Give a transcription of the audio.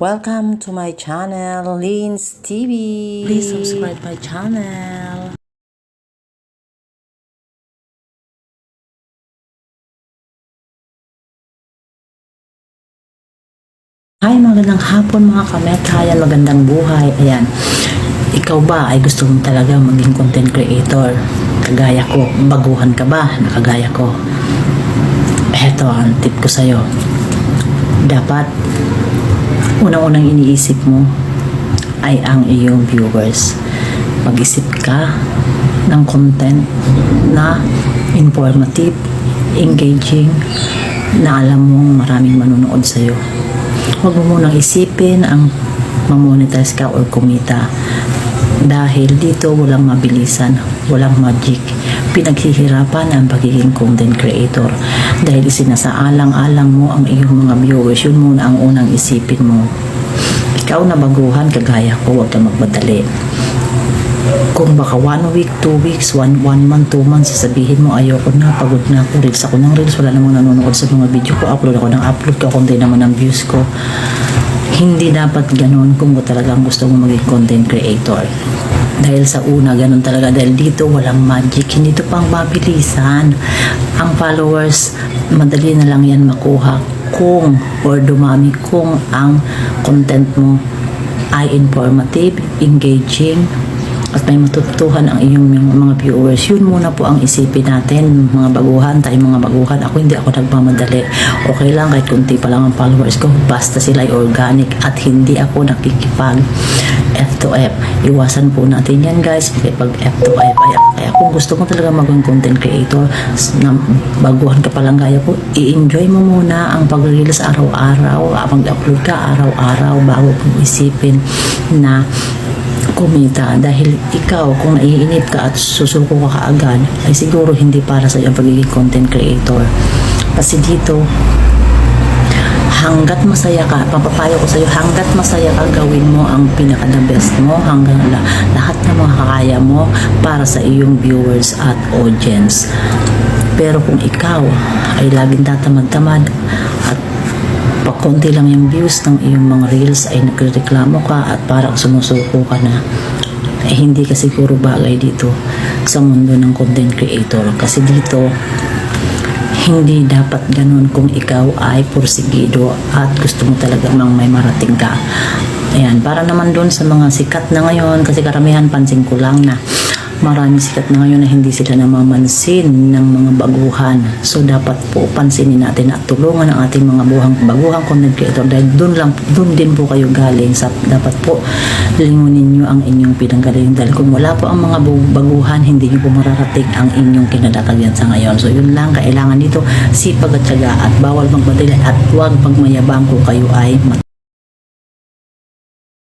Welcome to my channel, Lynn's TV. Please subscribe my channel. Hi, magandang hapon mga kamethayan, magandang buhay. Ayan, ikaw ba ay gusto mo talaga maging content creator? Kagaya ko, baguhan ka ba na kagaya ko? Heto ang tip ko sa'yo. Dapat, unang-unang iniisip mo ay ang iyong viewers. Mag-isip ka ng content na informative, engaging, na alam mong maraming manonood sa'yo. Huwag mo munang isipin ang mamonetize ka or kumita. Dahil dito walang mabilisan, walang magic. Pinaghihirapan ang pagiging content creator. Dahil isinasaalang-alang mo ang iyong mga viewers, yun muna ang unang isipin mo. Ikaw na baguhan, kagaya ko, huwag ka magmadali. Kung baka one week, two weeks, one, one month, two months, sasabihin mo, ayoko na, pagod na ako, reels ako ng reels, wala namang nanonood sa mga video ko, upload ako ng upload ko, kundi naman ang views ko. Hindi dapat ganun kung talagang gusto mo maging content creator. Dahil sa una, ganun talaga. Dahil dito, walang magic. Hindi ito pang mabilisan. Ang followers, madali na lang yan makuha kung or dumami kung ang content mo ay informative, engaging, at may matutuhan ang iyong mga viewers. Yun muna po ang isipin natin, mga baguhan, tayo mga baguhan. Ako hindi ako nagmamadali. Okay lang kahit kunti pa lang ang followers ko, basta sila ay organic at hindi ako nakikipag F to F. Iwasan po natin yan guys, kasi pag F to F, ay, kaya kung gusto mo talaga maging content creator, na baguhan ka pa lang gaya ko, i-enjoy mo muna ang pag-reels araw-araw, mag-upload ka araw-araw bago kong isipin na kumita. Dahil ikaw kung naiinip ka at susuko ka kaagad ay siguro hindi para sa ang pagiging content creator. Kasi dito hanggat masaya ka, papapayo ko sa'yo, hanggat masaya ka, gawin mo ang pinaka the best mo, hanggang la, lahat ng mga kaya mo para sa iyong viewers at audience. Pero kung ikaw ay laging tatamad-tamad at pakunti lang yung views ng iyong mga reels ay nagreklamo ka at parang sumusuko ka na eh hindi ka siguro bagay dito sa mundo ng content creator kasi dito hindi dapat ganun kung ikaw ay porsigido at gusto mo talaga mang may marating ka. Ayan para naman doon sa mga sikat na ngayon kasi karamihan pansin ko lang na marami sikat na ngayon na hindi sila namamansin ng mga baguhan. So, dapat po pansinin natin at tulungan ang ating mga buhang, baguhang content creator dahil doon lang, doon din po kayo galing. Sa, dapat po lingunin nyo ang inyong pinanggaling dahil kung wala po ang mga baguhan, hindi nyo po mararating ang inyong kinadakagan sa ngayon. So, yun lang, kailangan dito sipag at syaga at bawal magmadali at huwag magmayabang kung kayo ay